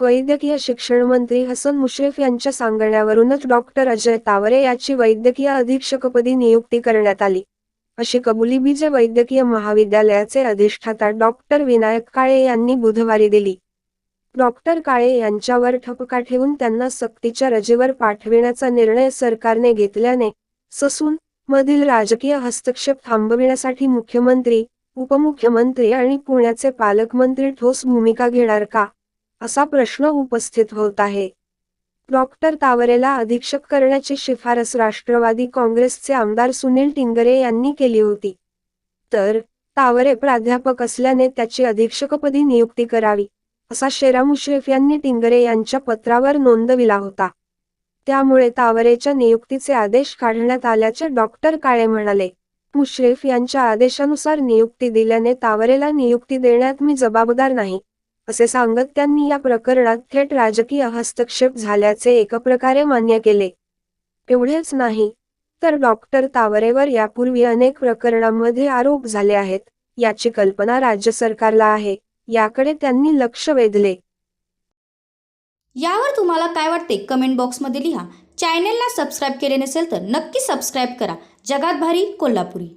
वैद्यकीय शिक्षण मंत्री हसन मुश्रीफ यांच्या सांगण्यावरूनच डॉक्टर अजय तावरे याची वैद्यकीय अधीक्षकपदी नियुक्ती करण्यात आली. अशी कबुली बीजे वैद्यकीय महाविद्यालयाचे अधिष्ठाता डॉक्टर विनायक काळे यांनी बुधवारी दिली. डॉक्टर काळे यांच्यावर ठपका ठेवून त्यांना सक्तीच्या रजेवर पाठविण्याचा निर्णय सरकारने घेतल्याने ससून मधील राजकीय हस्तक्षेप थांबविण्यासाठी मुख्यमंत्री उपमुख्यमंत्री आणि पुण्याचे पालकमंत्री ठोस भूमिका घेणार का? असा प्रश्न उपस्थित होत आहे. डॉक्टर तावरेला अधीक्षक करण्याची शिफारस राष्ट्रवादी काँग्रेसचे आमदार सुनील टिंगरे यांनी केली होती. तर तावरे प्राध्यापक असल्याने त्याची अधीक्षकपदी नियुक्ती करावी असा शेरा मुश्रीफ यांनी टिंगरे यांच्या पत्रावर नोंदविला होता. त्यामुळे तावरेच्या नियुक्तीचे आदेश काढण्यात आल्याचे डॉक्टर काळे म्हणाले. मुश्रीफ यांच्या आदेशानुसार नियुक्ती दिल्याने तावरेला नियुक्ती देण्यात मी जबाबदार नाही. असे सांगत त्यांनी या प्रकरणात थेट राजकीय हस्तक्षेप झाल्याचे एकप्रकारे मान्य केले. एवढेच नाही तर डॉक्टर तावरेवर यापूर्वी अनेक प्रकरणांमध्ये आरोप झाले आहेत याची कल्पना राज्य सरकारला आहे याकडे त्यांनी लक्ष वेधले. यावर तुम्हाला काय वाटते कमेंट बॉक्समध्ये लिहा. चॅनेलला सबस्क्राईब केले नसेल तर नक्की सबस्क्राईब करा. जगात भारी कोल्हापुरी.